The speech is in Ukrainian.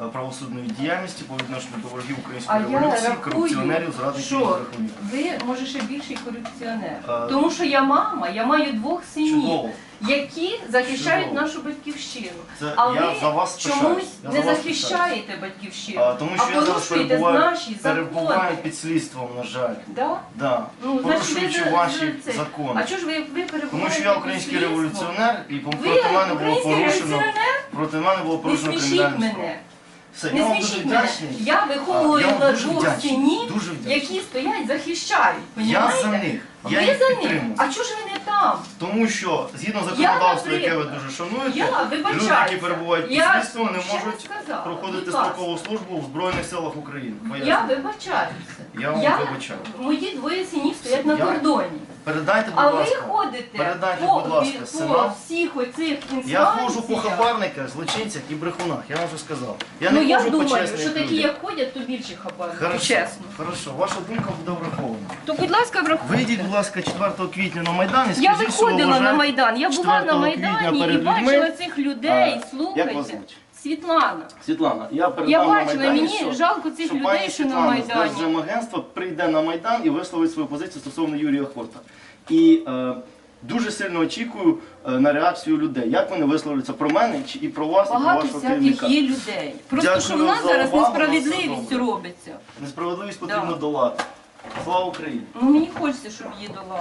е, правосудної діяльності по відношенню до ворогів української революції, корупціонерів, зрадників і що брехунів. ви, може, ще більший корупціонер. А- Тому що я мама, я маю двох синів, Чудово. які захищають Чудово. нашу батьківщину. Це а я ви за вас пишаюсь. чомусь Я не за вас захищаєте батьківщину, А, тому що я зараз порушуєте перебуваю, наші перебуваю закони. під слідством, на жаль. Да? Да. Ну, значить, ви Порушуючи за- ваші за це. закони. А чого ж ви, ви перебуваєте Тому що я під український слідством? революціонер і Ви проти мене було український порушено революціонер? проти мене було Не порушено смішіть справу. мене. Все, я Не вам дуже смішіть мене. вдячний. Я А, виховую я вам на дуже двох вдячний. синів, Дуже вдячний. які стоять, захищають. Я понімаєте? за них. Я ви їх за них. підтримую. А чого ж ви не там? Тому що згідно законодавства, яке ви наприклад, дуже шануєте, Я люди, вибачаюся. які перебувають під Я слідством, не ще можуть сказала. проходити Будь ласка. строкову службу в Збройних силах України. Я Поясню. вибачаюся. Я вам вибачаю. Мої двоє синів стоять на Я- кордоні. Передайте, будь А ви ласка. ходите передайте, по, будь ласка, по синам. всіх оцих інстанціях. Я ходжу по хабарниках, злочинцях і брехунах, я вам вже сказав. Я ну не я ходжу по думаю, чесних що такі, людях. як ходять, то більше хабарників. Хорошо, Чесно. хорошо, ваша думка буде врахована. То, будь ласка, врахуйте. Вийдіть, будь ласка, 4 квітня на Майдан і Я скажіть, що ви виходила на вважаєте Майдан, я була 4 на квітня Майдані і перед людьми. бачила цих людей. А, як вас Слухайте. звуть? Світлана. Світлана, я передам Я на бачила, Майдані, мені що- жалко цих що людей, пані що на Світлана Майдані. з Держземагентства прийде на Майдан і висловить свою позицію стосовно Юрія Хорта. І е, дуже сильно очікую е, на реакцію людей. Як вони висловляться про мене чи і про вас, і про Багато вашого всяких керівника. є людей. Просто Дякую що в нас за зараз увагу, на все несправедливість добре. робиться. Несправедливість потрібно Да. долати. Слава Україні! Ну мені хочеться, щоб її долали.